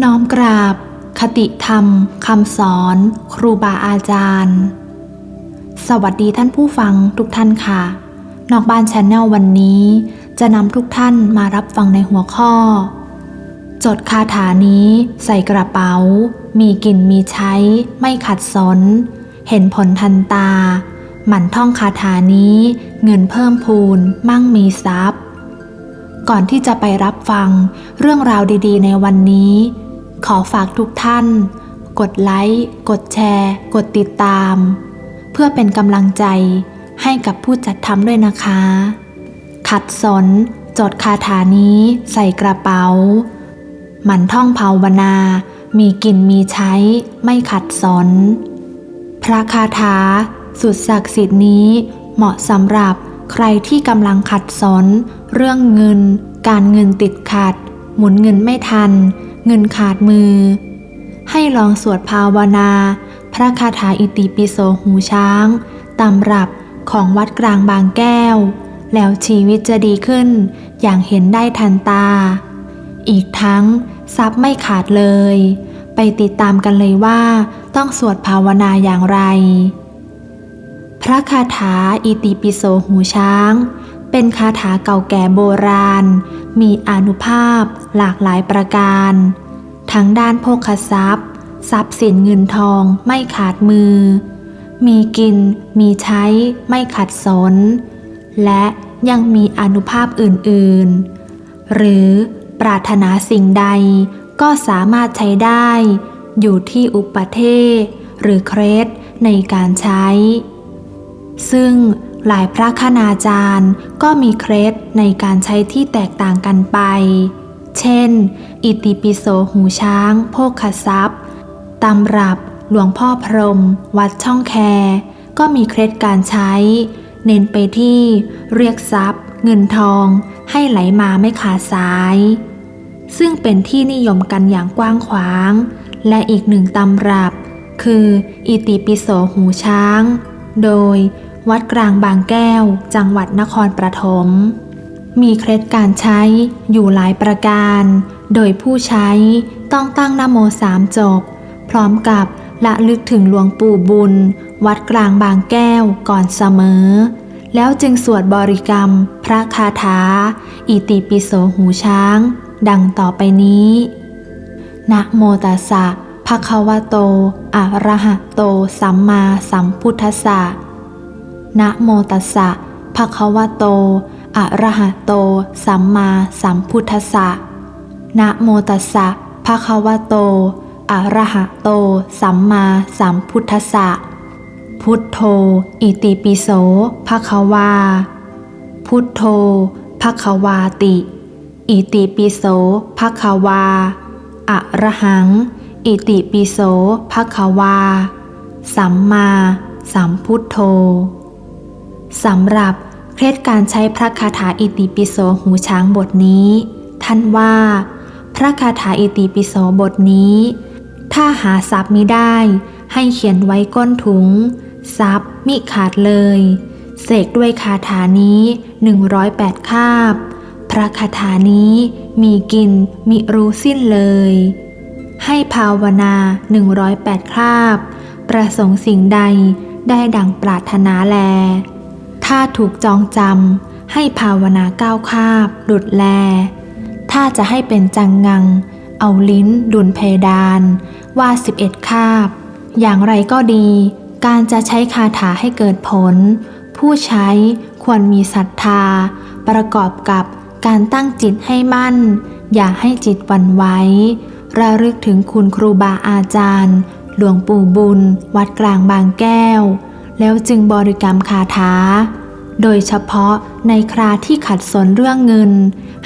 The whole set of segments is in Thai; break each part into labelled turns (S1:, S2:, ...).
S1: น้อมกราบ คติธรรมคำสอน ครูบาอาจารย์ สวัสดีท่านผู้ฟังทุกท่านค่ะ นอกบ้านชแนลวันนี้ จะนำทุกท่านมารับฟังในหัวข้อ จดคาถานี้ใส่กระเป๋า มีกินมีใช้ ไม่ขัดสน เห็นผลทันตา หมั่นท่องคาถานี้ เงินเพิ่มพูน มั่งมีทรัพย์ ก่อนที่จะไปรับฟังเรื่องราวดีๆ ในวันนี้ ขอฝากทุกท่าน กดไลค์ กดแชร์ กดติดตาม เพื่อเป็นกำลังใจให้กับผู้จัดทำด้วยนะคะ ขัดสน จดคาถานี้ใส่กระเป๋า หมั่นท่องภาวนา มีกินมีใช้ ไม่ขัดสน พระคาถาสุดศักดิ์สิทธิ์นี้เหมาะสำหรับ ใครที่กำลังขัดสนเรื่องเงิน การเงินติดขัด หมุนเงินไม่ทัน เงินขาดมือ ให้ลองสวดภาวนา พระคาถาอิติปิโสหูช้างตำรับของวัดกลางบางแก้ว แล้วชีวิตจะดีขึ้น อย่างเห็นได้ทันตา อีกทั้งทรัพย์ไม่ขาดเลย ไปติดตามกันเลยว่า ต้องสวดภาวนาอย่างไร พระคาถาอิติปิโสหูช้าง เป็นคาถาเก่าแก่โบราณ มีอนุภาพหลากหลายประการ ทั้งด้านโภคทรัพย์ ทรัพย์สินเงินทองไม่ขาดมือ มีกิน มีใช้ไม่ขัดสน และยังมีอนุภาพอื่นๆ หรือปรารถนาสิ่งใดก็สามารถใช้ได้ อยู่ที่อุปเทศหรือเครสในการใช้ ซึ่งหลายพระคณาจารย์ก็มีเครสในการใช้ที่แตกต่างกันไป เช่น อิติปิโสหูช้าง โภคทรัพย์ตำรับหลวงพ่อพรม วัดช่องแค ก็มีเคล็ดการใช้ เน้นไปที่เรียกทรัพย์ เงินทอง ให้ไหลมาไม่ขาดสาย ซึ่งเป็นที่นิยมกันอย่างกว้างขวาง และอีกหนึ่งตำรับ คือ อิติปิโสหูช้าง โดยวัดกลางบางแก้ว จังหวัดนครปฐม มีเคล็ดการใช้อยู่หลายประการ โดยผู้ใช้ต้องตั้งนโมสามจบ พร้อมกับละลึกถึงหลวงปู่บุญ วัดกลางบางแก้วก่อนเสมอ แล้วจึงสวดบริกรรม พระคาถา อิติปิโสหูช้าง ดังต่อไปนี้นะโมตัสสะะคะวะโต อะระหะโต สัมมาสัมพุทธัสสะ นะโมตัสสะ ภะคะวะโต อะระหะโต สัมมาสัมพุทธัสสะ นะโมตัสสะ ภะคะวะโต อะระหะโต สัมมาสัมพุทธัสสะ พุทโธ อิติปิโส ภะคะวา พุทโธ ภะคะวาติ อิติปิโส ภะคะวา อะระหัง อิติปิโสภะควา สัมมา สัมพุทโธสำหรับเคล็ดการใช้พระคาถาอิติปิโสหูช้างบทนี้ ท่านว่า พระคาถาอิติปิโสบทนี้ ถ้าหาทรัพย์มิได้ ให้เขียนไว้ก้นถุง ทรัพย์มิขาดเลย เสกด้วยคาถานี้ 108 คาบ พระคาถานี้มีกินมิรู้สิ้นเลย ให้ภาวนา 108 คราบ ประสงค์สิ่งใดได้ดังปรารถนาแล ถ้าถูกจองจำให้ภาวนาก้าวคาบดุดแล ถ้าจะให้เป็นจังงัง เอาลิ้นดุลเพดาน ว่า 11 คาบ อย่างไรก็ดี การจะใช้คาถาให้เกิดผล ผู้ใช้ควรมีศรัทธา ประกอบกับการตั้งจิตให้มั่น อย่าให้จิตวันไหว ระลึกถึงคุณครูบาอาจารย์ หลวงปู่บุญ วัดกลางบางแก้ว แล้วจึงบริกรรมคาถา โดยเฉพาะในคราที่ขัดสนเรื่องเงิน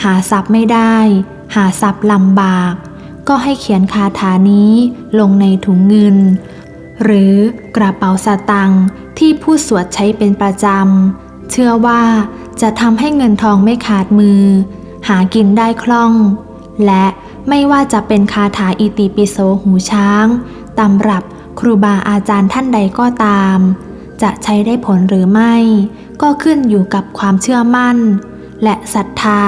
S1: หาทรัพย์ไม่ได้ หาทรัพย์ลำบาก ก็ให้เขียนคาถานี้ลงในถุงเงิน หรือกระเป๋าสตังค์ที่ผู้สวดใช้เป็นประจำ เชื่อว่าจะทำให้เงินทองไม่ขาดมือ หากินได้คล่อง และไม่ว่าจะเป็นคาถาอิติปิโสหูช้างตำรับครูบาอาจารย์ท่านใดก็ตาม จะใช้ได้ผลหรือไม่ ก็ขึ้นอยู่กับความเชื่อมั่น และศรัทธา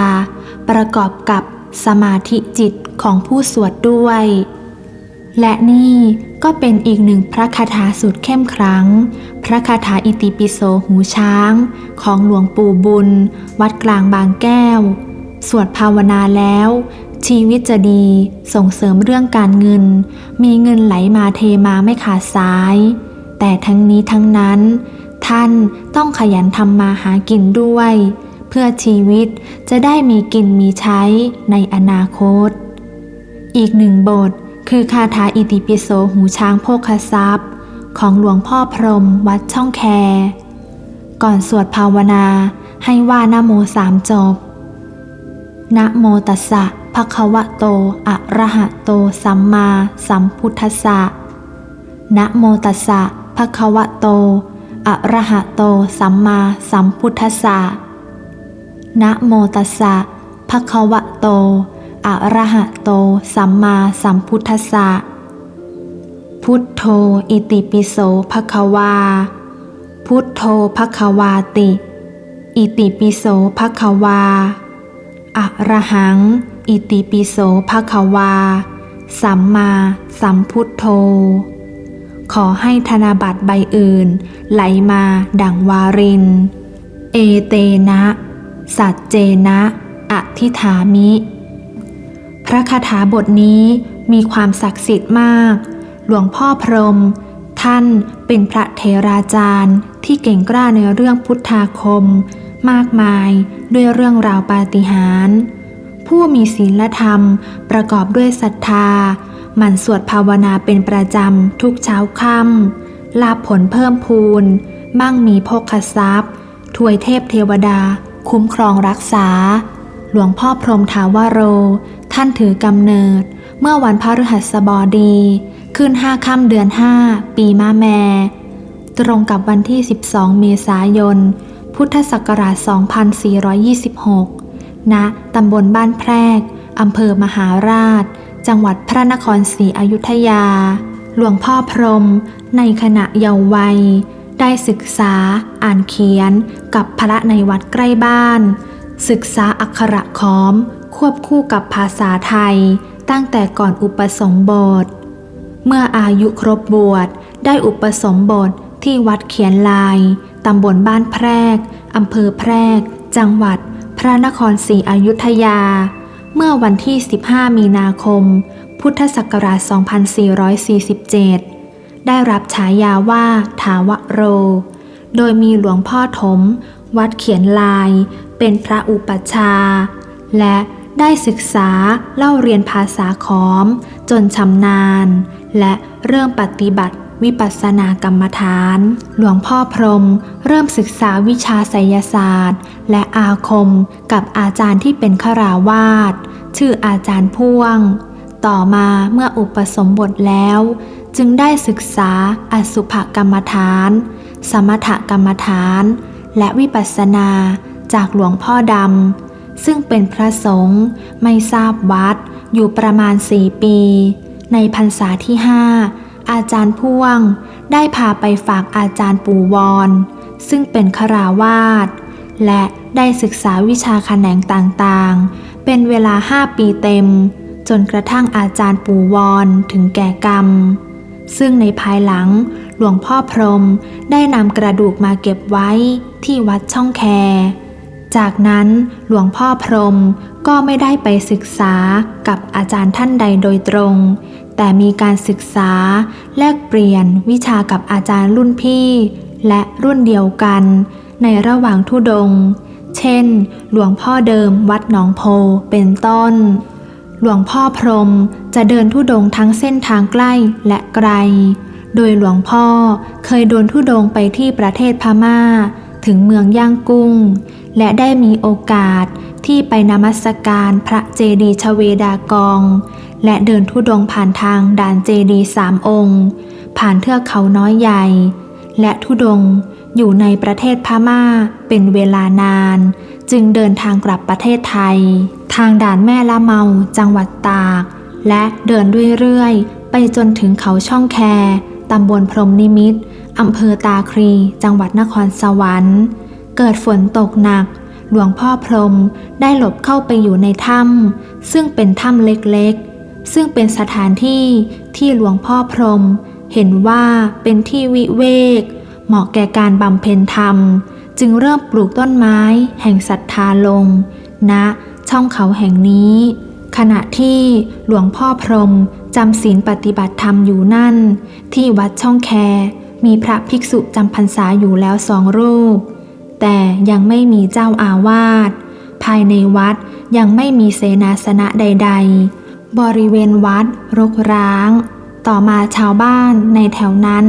S1: ประกอบกับสมาธิจิตของผู้สวดด้วย และนี่ก็เป็นอีกหนึ่งพระคาถาสุดเข้มขลัง พระคาถาอิติปิโสหูช้าง ของหลวงปู่บุญ วัดกลางบางแก้ว สวดภาวนาแล้ว ชีวิตจะดีส่งเสริมเรื่องการเงิน มีเงินไหลมาเทมาไม่ขาดสาย แต่ทั้งนี้ทั้งนั้น ท่านต้องขยันทำมาหากินด้วย เพื่อชีวิตจะได้มีกินมีใช้ในอนาคต อีกหนึ่งบทคือคาถาอิติปิโสหูช้างโภคทรัพย์ ของหลวงพ่อพรมวัดช่องแค ก่อนสวดภาวนาให้ว่านะโมสามจบนะโมตัสสะ ภควะโต อะระหะโต สัมมาสัมพุทธัสสะ นะโมตัสสะภควะโต อะระหะโต สัมมาสัมพุทธัสสะ นะโมตัสสะภควะโต อะระหะโต สัมมาสัมพุทธัสสะ พุทโธ อิติปิโสภควา พุทโธภควาติ อิติปิโสภควาอะระหัง อิติปิโสภควา สัมมาสัมพุทโธ ขอให้ธนบัตรใบอื่น ไหลมาดังวาริน เอเตนะ สัจเจนะ อธิฐามิ พระคาถาบทนี้มีความศักดิ์สิทธิ์มาก หลวงพ่อพรหมท่านเป็นพระเทราจารย์ที่เก่งกล้าในเรื่องพุทธาคม มากมายด้วยเรื่องราวปาฏิหาริย์ ผู้มีศีลธรรม ประกอบด้วยศรัทธา หมั่นสวดภาวนาเป็นประจำทุกเช้าค่ำลาผลเพิ่มพูน มั่งมีโภคทรัพย์ ถวยเทพเทวดา คุ้มครองรักษา หลวงพ่อพรมถาวโร ท่านถือกำเนิด เมื่อวันพฤหัสบดี ขึ้นห้าค่ำเดือนห้าปีมะแม่ตรงกับวันที่ 12 เมษายน พุทธศักราช 2426 ณตำบลบ้านแพรกอำเภอมหาราช จังหวัดพระนครศรีอยุธยา หลวงพ่อพรม ในขณะเยาว์วัย ได้ศึกษาอ่านเขียนกับพระในวัดใกล้บ้าน ศึกษาอักขระขอม ควบคู่กับภาษาไทย ตั้งแต่ก่อนอุปสมบท เมื่ออายุครบบวชได้อุปสมบทที่วัดเขียนลาย ตำบลบ้านแพรกอำเภอแพรก จังหวัด พระนครศรีอยุธยา เมื่อวันที่ 15 มีนาคม พุทธศักราช 2447 ได้รับฉายาว่าถาวโร โดยมีหลวงพ่อถม วัดเขียนลาย เป็นพระอุปัชา และได้ศึกษาเล่าเรียนภาษาขอม จนชำนาญ และเริ่มปฏิบัติ วิปัสสนากรรมฐาน หลวงพ่อพรม เริ่มศึกษาวิชาไสยศาสตร์ และอาคมกับอาจารย์ที่เป็นขราวาสชื่ออาจารย์พ่วง ต่อมาเมื่ออุปสมบทแล้ว จึงได้ศึกษาอสุภกรรมฐาน สมถกรรมฐาน และวิปัสสนาจากหลวงพ่อดำ ซึ่งเป็นพระสงฆ์ไม่ทราบวัดอยู่ประมาณสี่ปี ในพรรษาที่ห้า อาจารย์พ่วง ได้พาไปฝากอาจารย์ปูวร ซึ่งเป็นคราวาสและได้ศึกษาวิชาแขนงต่างๆ เป็นเวลาห้าปีเต็ม จนกระทั่งอาจารย์ปูวรถึงแก่กรรม ซึ่งในภายหลังหลวงพ่อพรมได้นำกระดูกมาเก็บไว้ที่วัดช่องแค จากนั้นหลวงพ่อพรมก็ไม่ได้ไปศึกษากับอาจารย์ท่านใดโดยตรง แต่มีการศึกษา แลกเปลี่ยนวิชากับอาจารย์รุ่นพี่ และรุ่นเดียวกัน ในระหว่างทุดง เช่น หลวงพ่อเดิมวัดหนองโพเป็นต้น หลวงพ่อพรมจะเดินทุดงทั้งเส้นทางใกล้และไกล โดยหลวงพ่อเคยเดินทุดงไปที่ประเทศพม่า ถึงเมืองย่างกุ้ง และได้มีโอกาสที่ไปนมัสการพระเจดีชเวดากอง และเดินทุดงผ่านทางด่านเจดีย์สามองค์ ผ่านเทือกเขาน้อยใหญ่ และทุดงอยู่ในประเทศพม่าเป็นเวลานาน จึงเดินทางกลับประเทศไทย ทางด่านแม่ละเมาจังหวัดตาก และเดินเรื่อยๆ ไปจนถึงเขาช่องแคตำบลพรหมนิมิตอำเภอตาครี จังหวัดนครสวรรค์ เกิดฝนตกหนัก หลวงพ่อพรหมได้หลบเข้าไปอยู่ในถ้ำซึ่งเป็นถ้ำเล็กๆ ซึ่งเป็นสถานที่ที่หลวงพ่อพรม เห็นว่าเป็นที่วิเวก เหมาะแก่การบำเพ็ญธรรม จึงเริ่มปลูกต้นไม้แห่งศรัทธาลงณช่องเขาแห่งนี้ ขณะที่หลวงพ่อพรมจำศีลปฏิบัติธรรมอยู่นั่น ที่วัดช่องแค มีพระภิกษุจำพรรษาอยู่แล้วสองรูป แต่ยังไม่มีเจ้าอาวาสภายในวัดยังไม่มีเสนาสนะใด ๆ บริเวณวัดรกร้าง ต่อมาชาวบ้านในแถวนั้น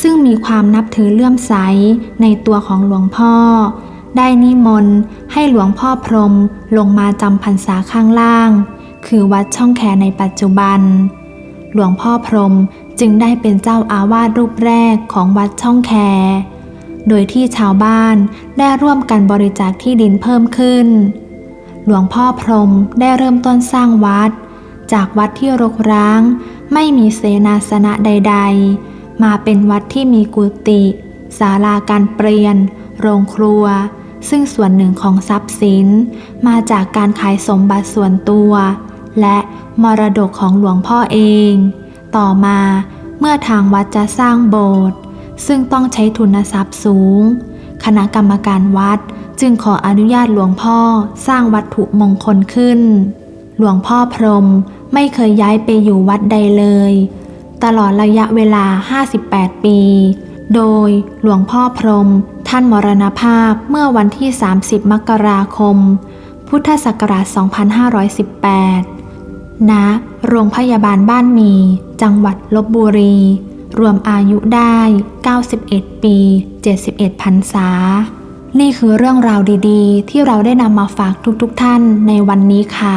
S1: ซึ่งมีความนับถือเลื่อมใสในตัวของหลวงพ่อ ได้นิมนต์ให้หลวงพ่อพรมลงมาจำพรรษาข้างล่าง คือวัดช่องแคในปัจจุบัน หลวงพ่อพรมจึงได้เป็นเจ้าอาวาสรูปแรกของวัดช่องแค โดยที่ชาวบ้านได้ร่วมกันบริจาคที่ดินเพิ่มขึ้น หลวงพ่อพรมได้เริ่มต้นสร้างวัด จากวัดที่รกร้าง ไม่มีเสนาสนะใด ๆ มาเป็นวัดที่มีกุฏิศาลาการเปลี่ยน โรงครัว ซึ่งส่วนหนึ่งของทรัพย์สิน มาจากการขายสมบัติส่วนตัว และมรดกของหลวงพ่อเอง ต่อมาเมื่อทางวัดจะสร้างโบสถ์ซึ่งต้องใช้ทุนทรัพย์สูง คณะกรรมการวัดจึงขออนุญาตหลวงพ่อสร้างวัตถุมงคลขึ้น หลวงพ่อพรม ไม่เคยย้ายไปอยู่วัดใดเลย ตลอดระยะเวลา 58 ปี โดยหลวงพ่อพรม ท่านมรณภาพเมื่อวันที่ 30 มกราคม พุทธศักราช 2518 ณ โรงพยาบาลบ้านมี จังหวัดลบบุรี รวมอายุได้ 91 ปี 71พรรษานี่คือเรื่องราวดีๆ ที่เราได้นำมาฝากทุกๆทท่านในวันนี้ค่ะ